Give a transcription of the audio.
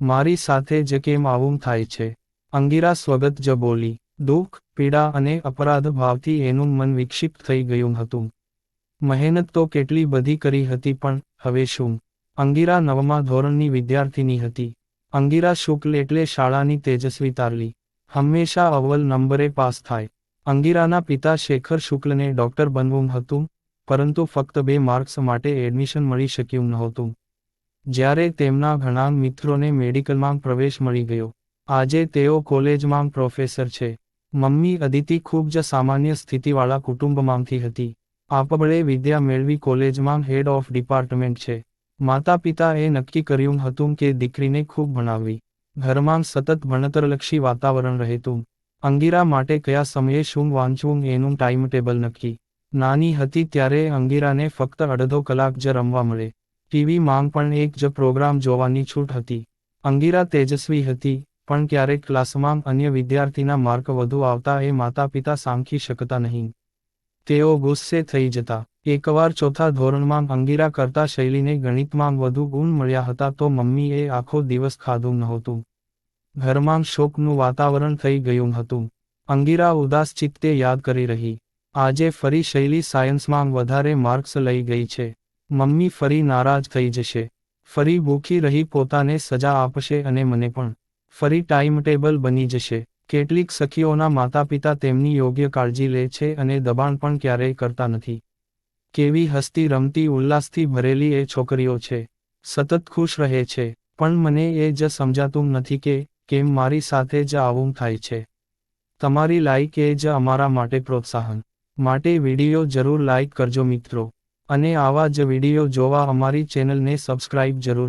મારી સાથે જ કેમ આવું થાય છે? અંગીરા સ્વગત જ બોલી, દુઃખ, પીડા અને અપરાધ ભાવથી એનું મન વિક્ષિપ્ત થઈ ગયું હતું. મહેનત તો કેટલી બધી કરી હતી પણ હવે શું? અંગીરા નવમા ધોરણની વિદ્યાર્થીની હતી. અંગીરા શુક્લ એટલે શાળાની તેજસ્વી તારલી. હંમેશા અવ્વલ નંબરે પાસ થાય. અંગીરાના પિતા શેખર શુક્લને ડોક્ટર બનવું હતું, પરંતુ ફક્ત બે માર્ક્સ માટે એડમિશન મળી શક્યું નહોતું. જ્યારે તેમના ઘણા મિત્રોને મેડિકલમાં પ્રવેશ મળી ગયો. આજે તેઓ કોલેજમાં પ્રોફેસર છે. મમ્મી અદિતિ ખૂબ જ સામાન્ય સ્થિતિવાળા કુટુંબમાંથી હતી. આપબળે વિદ્યા મેળવી કોલેજમાં હેડ ઓફ ડિપાર્ટમેન્ટ છે. માતા પિતાએ નક્કી કર્યું હતું કે દીકરીને ખૂબ ભણાવવી. ઘરમાં સતત ભણતરલક્ષી વાતાવરણ રહેતું. અંગીરા માટે કયા સમયે શું વાંચવું એનું ટાઈમ ટેબલ નક્કી. નાની હતી ત્યારે અંગીરાને ફક્ત અડધો કલાક જ રમવા મળે. ટીવી માંગ પણ એક જ પ્રોગ્રામ જોવાની છૂટ હતી. અંગીરા તેજસ્વી હતી, પણ ક્યારેક ક્લાસમાં અન્ય વિદ્યાર્થીના માર્ક વધુ આવતા એ માતા પિતા સાંખી શકતા નહીં. તેઓ ગુસ્સે થઈ જતા. એકવાર ચોથા ધોરણમાં અંગીરા કરતા શૈલીને ગણિતમાં વધુ ગુણ મળ્યા હતા તો મમ્મીએ આખો દિવસ ખાધું નહોતું. ઘરમાં શોકનું વાતાવરણ થઈ ગયું હતું. અંગીરા ઉદાસ ચિત્તે યાદ કરી રહી. આજે ફરી શૈલી સાયન્સમાં વધારે માર્ક્સ લઈ ગઈ છે. મમ્મી ફરી નારાજ થઈ જશે. ફરી ભૂખી રહી પોતાને સજા આપશે અને મને પણ. ફરી ટાઈમ ટેબલ બની જશે. કેટલીક સખીઓના માતા પિતા તેમની યોગ્ય કાળજી લે છે અને દબાણ પણ ક્યારેય કરતા નથી. કેવી હસતી રમતી ઉલ્લાસથી ભરેલી એ છોકરીઓ છે. સતત ખુશ રહે છે. પણ મને એ જ સમજાતું નથી કે કેમ મારી સાથે જ આવું થાય છે. તમારી લાઈક એ જ અમારા માટે પ્રોત્સાહન. માટે વીડિયો જરૂર લાઈક કરજો મિત્રો. અને આવા જ વીડિયો જોવા અમારી ચેનલને સબસ્ક્રાઇબ જરૂર કરો